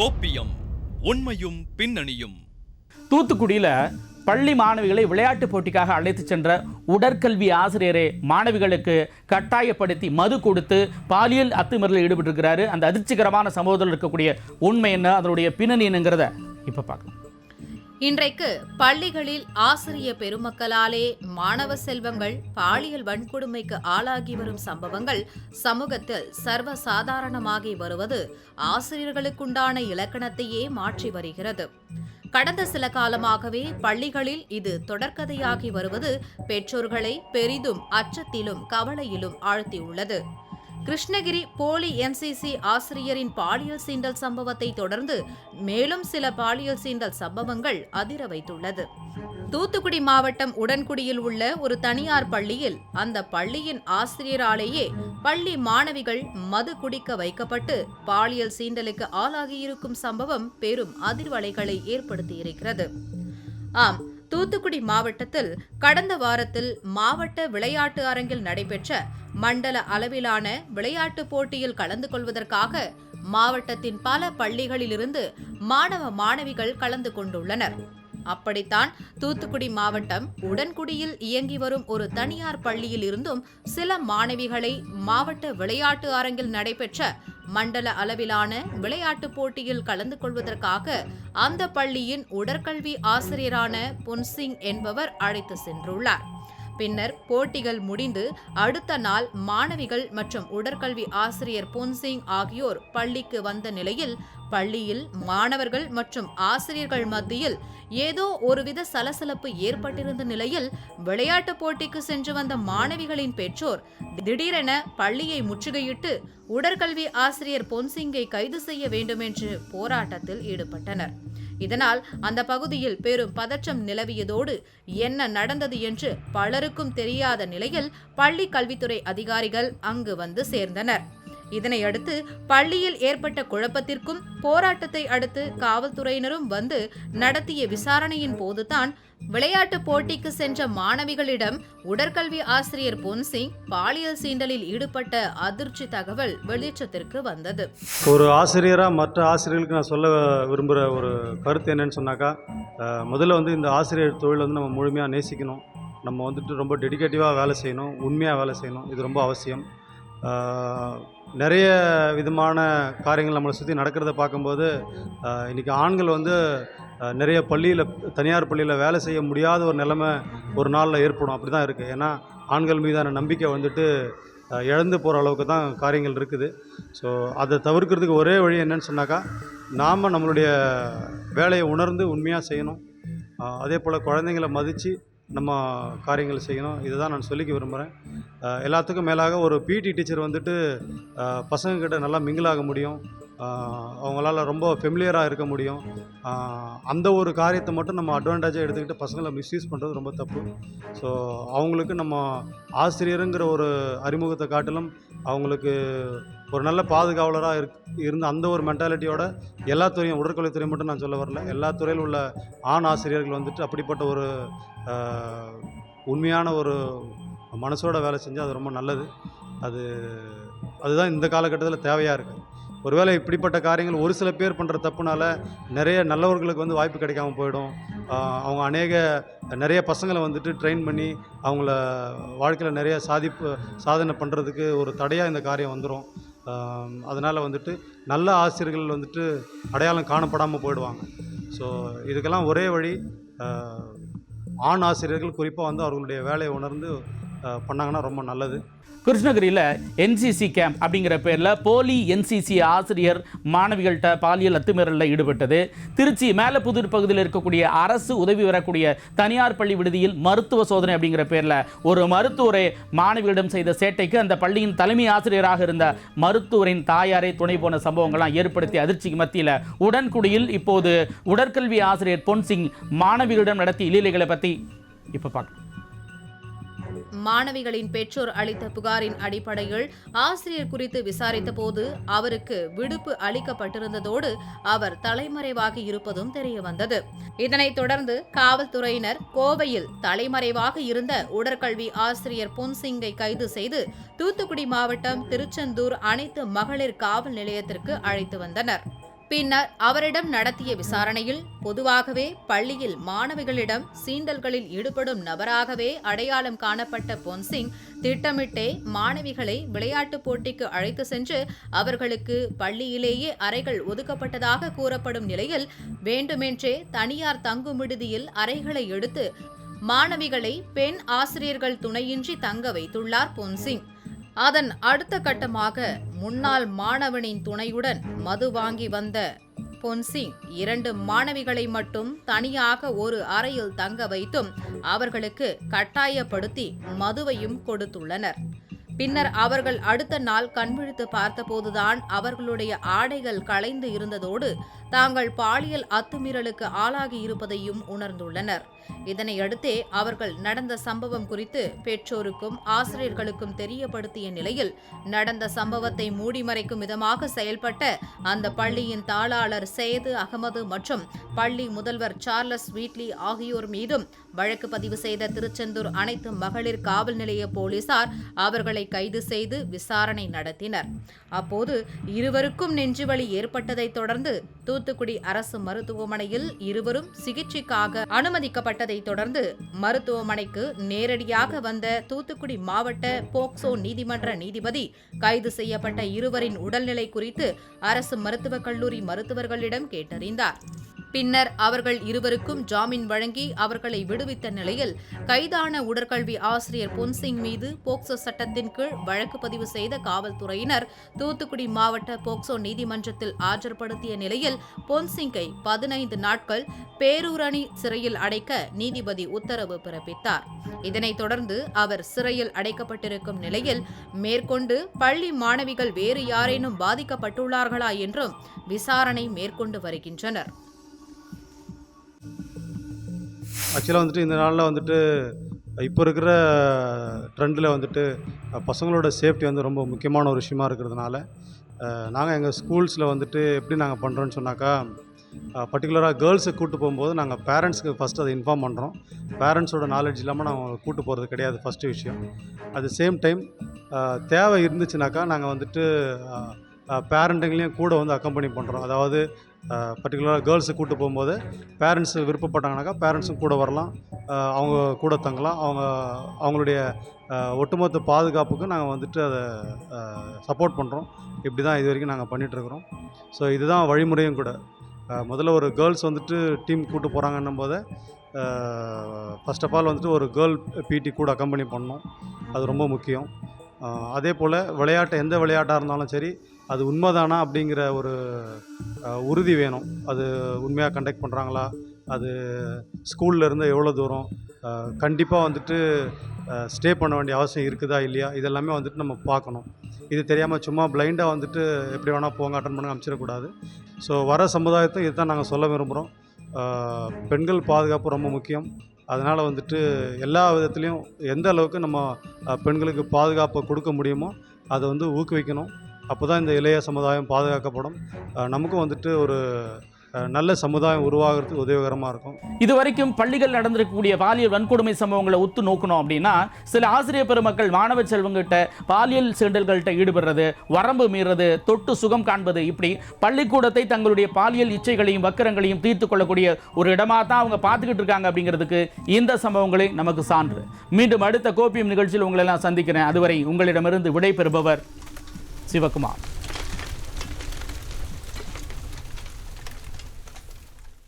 கோப்பியம் உண்மையும் பின்னணியும். தூத்துக்குடியில் பள்ளி மாணவிகளை விளையாட்டுப் போட்டிக்காக அழைத்துச் சென்ற உடற்கல்வி ஆசிரியரே மாணவிகளுக்கு கட்டாயப்படுத்தி மது கொடுத்து பாலியல் அத்துமீறலில் ஈடுபட்டிருக்கிறாரு. அந்த அதிர்ச்சிகரமான சம்பவத்தில் இருக்கக்கூடிய உண்மை என்ன? அதனுடைய பின்னணி என்னங்கிறத இப்போ பார்க்கணும் இன்றைக்கு பள்ளிகளில் ஆசிரிய பெருமக்களாலே மாணவ செல்வங்கள் பாலியல் வன்கொடுமைக்கு ஆளாகி வரும் சம்பவங்கள் சமூகத்தில் சர்வ சாதாரணமாகி வருவது ஆசிரியர்களுக்குண்டான இலக்கணத்தையே மாற்றி வருகிறது. கடந்த சில காலமாகவே பள்ளிகளில் இது தொடர்கதையாகி வருவது பெற்றோர்களை பெரிதும் அச்சத்திலும் கவலையிலும் ஆழ்த்தியுள்ளது. கிருஷ்ணகிரி போலி என்சிசி ஆசிரியரின் பாலியல் சீண்டல் சம்பவத்தை தொடர்ந்து மேலும் சில பாலியல் சீண்டல் சம்பவங்கள் அதிர வைத்துள்ளது. தூத்துக்குடி மாவட்டம் உடன்குடியில் உள்ள ஒரு தனியார் பள்ளியில் அந்த பள்ளியின் ஆசிரியராலேயே பள்ளி மாணவிகள் மது குடிக்க வைக்கப்பட்டு பாலியல் சீண்டலுக்கு ஆளாகியிருக்கும் சம்பவம் பெரும் அதிர்வலைகளை ஏற்படுத்தியிருக்கிறது. ஆம் தூத்துக்குடி மாவட்டத்தில் கடந்த வாரத்தில் மாவட்ட விளையாட்டு அரங்கில் நடைபெற்ற மண்டல அளவிலான விளையாட்டுப் போட்டியில் கலந்து கொள்வதற்காக மாவட்டத்தின் பல பள்ளிகளிலிருந்து மாணவ மாணவிகள் கலந்து கொண்டுள்ளனர். அப்படித்தான் தூத்துக்குடி மாவட்டம் உடன்குடியில் இயங்கி வரும் ஒரு தனியார் பள்ளியில் இருந்தும் சில மாணவிகளை மாவட்ட விளையாட்டு அரங்கில் நடைபெற்ற மண்டல அளவிலான விளையாட்டுப் போட்டியில் கலந்து கொள்வதற்காக அந்த பள்ளியின் உடற்கல்வி ஆசிரியரான புன்சிங் என்பவர் அழைத்து சென்றுள்ளார். பின்னர் போட்டிகள் முடிந்து அடுத்த நாள் மாணவிகள் மற்றும் உடற்கல்வி ஆசிரியர் புன்சிங் ஆகியோர் பள்ளிக்கு வந்த நிலையில் பள்ளியில் மாணவர்கள் மற்றும் ஆசிரியர்கள் மத்தியில் ஏதோ ஒருவித சலசலப்பு ஏற்பட்டிருந்த நிலையில் விளையாட்டுப் போட்டிக்கு சென்று வந்த மாணவிகளின் பெற்றோர் திடீரென பள்ளியை முற்றுகையிட்டு உடற்கல்வி ஆசிரியர் பொன்சிங்கை கைது செய்ய வேண்டுமென்று போராட்டத்தில் ஈடுபட்டனர். இதனால் அந்த பகுதியில் பெரும் பதற்றம் நிலவியதோடு என்ன நடந்தது என்று பலருக்கும் தெரியாத நிலையில் பள்ளி கல்வித்துறை அதிகாரிகள் அங்கு வந்து சேர்ந்தனர். இதனையடுத்து பள்ளியில் ஏற்பட்ட குழப்பத்திற்கும் போராட்டத்தை அடுத்து காவல்துறையினரும் வந்து நடத்திய விசாரணையின் போதுதான் விளையாட்டு போட்டிக்கு சென்ற மாணவிகளிடம் உடற்கல்வி ஆசிரியர் பொன்சிங் பாலியல் சீண்டலில் ஈடுபட்ட அதிர்ச்சி தகவல் வெளிச்சத்திற்கு வந்தது. ஒரு ஆசிரியராக மற்ற ஆசிரியர்களுக்கு நான் சொல்ல விரும்புகிற ஒரு கருத்து என்னன்னு சொன்னாக்கா முதல்ல வந்து இந்த ஆசிரியர் தொழில் வந்து நம்ம முழுமையாக நேசிக்கணும். நம்ம வந்துட்டு ரொம்ப டெடிக்கேட்டிவாக வேலை செய்யணும் உண்மையாக வேலை செய்யணும். இது ரொம்ப அவசியம். நிறைய விதமான காரியங்கள் நம்மளை சுற்றி நடக்கிறத பார்க்கும்போது இன்றைக்கி இன்னைக்கு ஆண்கள் வந்து நிறைய பள்ளியில் தனியார் பள்ளியில் வேலை செய்ய முடியாத ஒரு நிலைமை ஒரு நாளில் ஏற்படும். அப்படி தான் இருக்குது ஏன்னா ஆண்கள் மீதான நம்பிக்கை வந்துட்டு இழந்து போகிற அளவுக்கு தான் காரியங்கள் இருக்குது. ஸோ அதை தவிர்க்கிறதுக்கு ஒரே வழி என்னன்னு சொன்னாக்கா நாம் நம்மளுடைய வேலையை உணர்ந்து உண்மையாக செய்யணும். அதே போல் குழந்தைங்களை மதித்து நம்ம காரியங்கள் செய்யணும். இதுதான் நான் சொல்லிக்க விரும்புகிறேன் எல்லாத்துக்கும் மேலாக ஒரு பிடி டீச்சர் வந்துட்டு பசங்கக்கிட்ட நல்லா மிங்கிளாக ஆக முடியும். அவங்களால ரொம்ப ஃபெமிலியராக இருக்க முடியும். அந்த ஒரு காரியத்தை மட்டும் நம்ம அட்வான்டேஜாக எடுத்துக்கிட்டு பசங்களை மிஸ்யூஸ் பண்ணுறது ரொம்ப தப்பு. ஸோ அவங்களுக்கு நம்ம ஆசிரியருங்கிற ஒரு அறிமுகத்தை காட்டிலும் அவங்களுக்கு ஒரு நல்ல பாதுகாவலராக இருக் இருந்த அந்த ஒரு மென்டாலிட்டியோட எல்லா துறையும் உடற்கல்வித்துறை மட்டும் நான் சொல்ல வரல. எல்லா துறையில் உள்ள ஆண் ஆசிரியர்கள் வந்துட்டு அப்படிப்பட்ட ஒரு உண்மையான ஒரு மனசோட வேலை செஞ்சால் அது ரொம்ப நல்லது. அது அதுதான் இந்த காலகட்டத்தில் தேவையாக இருக்குது ஒருவேளை இப்படிப்பட்ட காரியங்கள் ஒரு சில பேர் பண்ணுற தப்புனால நிறைய நல்லவர்களுக்கு வந்து வாய்ப்பு கிடைக்காம போயிடும். அவங்க அநேக நிறைய பசங்களை வந்துட்டு ட்ரெயின் பண்ணி அவங்கள வாழ்க்கையில் நிறைய சாதிப்பு சாதனை பண்ணுறதுக்கு ஒரு தடையாக இந்த காரியம் வந்துடும் அதனால் வந்துட்டு நல்ல ஆசிரியர்கள் வந்துட்டு அடையாளம் காணப்படாமல் போயிடுவாங்க. ஸோ இதுக்கெல்லாம் ஒரே வழி ஆண் ஆசிரியர்கள் குறிப்பாக வந்து அவர்களுடைய வேலையை உணர்ந்து பண்ணாங்கன்னா ரொம்ப நல்லது. கிருஷ்ணகிரியில் என்சிசி கேம்ப் அப்படிங்கிற பேரில் போலி என்சிசி ஆசிரியர் மாணவிகள்கிட்ட பாலியல் அத்துமீறலில் ஈடுபட்டது. திருச்சி மேலப்புதூர் பகுதியில் இருக்கக்கூடிய அரசு உதவி வரக்கூடிய தனியார் பள்ளி விடுதியில் மருத்துவ சோதனை அப்படிங்கிற பேரில் ஒரு மருத்துவரை மாணவிகளிடம் செய்த சேட்டைக்கு அந்த பள்ளியின் தலைமை ஆசிரியராக இருந்த மருத்துவரின் தாயாரை துணை போன சம்பவங்கள்லாம் ஏற்படுத்தி அதிர்ச்சிக்கு மத்தியில் உடன்குடியில் இப்போது உடற்கல்வி ஆசிரியர் பொன்சிங் மாணவிகளிடம் நடத்திய இலீலைகளை பற்றி இப்போ பார்க்கலாம் மாணவிகளின் பெற்றோர் அளித்த புகாரின் அடிப்படையில் ஆசிரியர் குறித்து விசாரித்த போது அவருக்கு விடுப்பு அளிக்கப்பட்டிருந்ததோடு அவர் தலைமறைவாக இருப்பதும் தெரியவந்தது. இதனைத் தொடர்ந்து காவல்துறையினர் கோவையில் தலைமறைவாக இருந்த உடற்கல்வி ஆசிரியர் பொன்சிங்கை கைது செய்து தூத்துக்குடி மாவட்டம் திருச்செந்தூர் அனைத்து மகளிர் காவல் நிலையத்திற்கு அழைத்து வந்தனர். பின்னர் அவரிடம் நடத்திய விசாரணையில் பொதுவாகவே பள்ளியில் மாணவிகளிடம் சீண்டல்களில் ஈடுபடும் நபராகவே அடையாளம் காணப்பட்ட பொன்சிங் திட்டமிட்டே மாணவிகளை விளையாட்டுப் போட்டிக்கு அழைத்து சென்று அவர்களுக்கு பள்ளியிலேயே அறைகள் ஒதுக்கப்பட்டதாக கூறப்படும் நிலையில் வேண்டுமென்றே தனியார் தங்கும் விடுதியில் அறைகளை எடுத்து மாணவிகளை பெண் ஆசிரியர்கள் துணையின்றி தங்க வைத்துள்ளார் பொன்சிங். அதன் அடுத்த கட்டமாக முன்னாள் மாணவனின் துணையுடன் மது வாங்கி வந்த பொன்சிங் இரண்டு மாணவிகளை மட்டும் தனியாக ஒரு அறையில் தங்க வைத்தும் அவர்களுக்கு கட்டாயப்படுத்தி மதுவையும் கொடுத்துள்ளனர். பின்னர் அவர்கள் அடுத்த நாள் கண்விழித்து பார்த்தபோதுதான் அவர்களுடைய ஆடைகள் களைந்து இருந்ததோடு தாங்கள் பாலியல் அத்துமீறலுக்கு ஆளாகி இருப்பதையும் உணர்ந்துள்ளனர். இதனையடுத்தே அவர்கள் நடந்த சம்பவம் குறித்து பெற்றோருக்கும் ஆசிரியர்களுக்கும் தெரியப்படுத்திய நிலையில் நடந்த சம்பவத்தை மூடிமறைக்கும் விதமாக செயல்பட்ட அந்த பள்ளியின் தாளாளர் சேது அகமது மற்றும் பள்ளி முதல்வர் சார்லஸ் வீட்லி ஆகியோர் மீதும் வழக்கு பதிவு செய்த திருச்செந்தூர் அனைத்து மகளிர் காவல் நிலைய போலீசார் அவர்களை கைது செய்து விசாரணை நடத்தினர். அப்போது இருவருக்கும் நெஞ்சுவலி ஏற்பட்டதைத் தொடர்ந்து தூத்துக்குடி அரசு மருத்துவமனையில் இருவரும் சிகிச்சைக்காக அனுமதிக்கப்பட்டதைத் தொடர்ந்து மருத்துவமனைக்கு நேரடியாக வந்த தூத்துக்குடி மாவட்ட போக்சோ நீதிமன்ற நீதிபதி கைது செய்யப்பட்ட இருவரின் உடல்நிலை குறித்து அரசு மருத்துவக் கல்லூரி மருத்துவர்களிடம் கேட்டறிந்தார். பின்னர் அவர்கள் இருவருக்கும் ஜாமீன் வழங்கி அவர்களை விடுவித்த நிலையில் கைதான உடற்கல்வி ஆசிரியர் பொன்சிங் மீது போக்சோ சட்டத்தின் கீழ் வழக்கு பதிவு செய்த காவல்துறையினர் தூத்துக்குடி மாவட்ட போக்சோ நீதிமன்றத்தில் ஆஜர்படுத்திய நிலையில் பொன்சிங்கை பதினைந்து நாட்கள் பேரூரணி சிறையில் அடைக்க நீதிபதி உத்தரவு பிறப்பித்தார். இதனைத் தொடர்ந்து அவர் சிறையில் அடைக்கப்பட்டிருக்கும் நிலையில் மேற்கொண்டு பள்ளி மாணவிகள் வேறு யாரேனும் பாதிக்கப்பட்டுள்ளார்களா என்றும் விசாரணை மேற்கொண்டு வருகின்றனர். ஆக்சுவலாக வந்துட்டு இந்த நாளில் வந்துட்டு இப்போ இருக்கிற ட்ரெண்டில் வந்துட்டு பசங்களோட சேஃப்டி வந்து ரொம்ப முக்கியமான ஒரு விஷயமா இருக்கிறதுனால நாங்கள் எங்கள் ஸ்கூல்ஸில் வந்துட்டு எப்படி நாங்கள் பண்ணுறோன்னு சொன்னாக்கா பர்டிகுலராக கேர்ள்ஸை கூட்டு போகும்போது நாங்கள் பேரண்ட்ஸுக்கு ஃபஸ்ட்டு அதை இன்ஃபார்ம் பண்ணுறோம் பேரண்ட்ஸோட நாலேஜ் இல்லாமல் நாங்கள் கூட்டு போகிறது கிடையாது ஃபஸ்ட்டு விஷயம். அட் த சேம் டைம் தேவை இருந்துச்சுனாக்கா நாங்கள் வந்துட்டு பேரண்ட்டுங்களையும் கூட வந்து அக்கம்பெனி பண்ணுறோம் அதாவது பர்டிகுலராக கேர்ள்ஸை கூட்டு போகும்போது பேரண்ட்ஸ் விருப்பப்பட்டாங்கனாக்கா பேரண்ட்ஸும் கூட வரலாம். அவங்க கூட தங்கலாம். அவங்க அவங்களுடைய ஒட்டுமொத்த பாதுகாப்புக்கு நாங்கள் வந்துட்டு அதை சப்போர்ட் பண்ணுறோம் இப்படி தான் இது வரைக்கும் நாங்கள் பண்ணிகிட்ருக்குறோம் ஸோ இதுதான் வழிமுறையும் கூட. முதல்ல ஒரு கேர்ள்ஸ் வந்துட்டு டீம் கூட்டு போகிறாங்கன்னும் போது ஃபர்ஸ்ட் ஆஃப் ஆல் வந்துட்டு ஒரு கேர்ள் பிடி கூட அக்கம்பெனி பண்ணணும். அது ரொம்ப முக்கியம். அதே போல் விளையாட்டு எந்த விளையாட்டாக இருந்தாலும் சரி அது உண்மைதானா அப்படிங்கிற ஒரு உறுதி வேணும். அது உண்மையாக கண்டக்ட் பண்ணுறாங்களா அது ஸ்கூலில் இருந்தால் எவ்வளோ தூரம்? கண்டிப்பாக வந்துட்டு ஸ்டே பண்ண வேண்டிய அவசியம் இருக்குதா இல்லையா? இதெல்லாமே வந்துட்டு நம்ம பார்க்கணும். இது தெரியாமல் சும்மா பிளைண்டாக வந்துட்டு எப்படி வேணால் போங்க அட்டன் பண்ணுங்க அமைச்சிடக்கூடாது ஸோ வர சமுதாயத்தை இதுதான் நாங்கள் சொல்ல விரும்புகிறோம் பெண்கள் பாதுகாப்பு ரொம்ப முக்கியம். அதனால் வந்துட்டு எல்லா விதத்துலேயும் எந்த அளவுக்கு நம்ம பெண்களுக்கு பாதுகாப்பை கொடுக்க முடியுமோ அதை வந்து ஊக்குவிக்கணும். அப்போ தான் இந்த இளைய சமுதாயம் பாதுகாக்கப்படும். நமக்கும் வந்துட்டு ஒரு நல்ல சமுதாயம் உருவாகிறதுக்கு உதவிகரமாக இருக்கும். இதுவரைக்கும் பள்ளிகள் நடந்திருக்கக்கூடிய பாலியல் வன்கொடுமை சம்பவங்களை ஒத்து நோக்கணும் அப்படின்னா சில ஆசிரியர் பெருமக்கள் மாணவ செல்வங்கிட்ட பாலியல் சீண்டல்கள்கிட்ட ஈடுபடுறது வரம்பு மீறது தொட்டு சுகம் காண்பது இப்படி பள்ளிக்கூடத்தை தங்களுடைய பாலியல் இச்சைகளையும் வக்கரங்களையும் தீர்த்து கொள்ளக்கூடிய ஒரு இடமாக தான் அவங்க பார்த்துக்கிட்டு இருக்காங்க அப்படிங்கிறதுக்கு இந்த சம்பவங்களே நமக்கு சான்று. மீண்டும் அடுத்த கோப்பியம் நிகழ்ச்சியில் உங்களெல்லாம் சந்திக்கிறேன். அதுவரை உங்களிடமிருந்து விடை பெறுபவர் சிவகுமார்.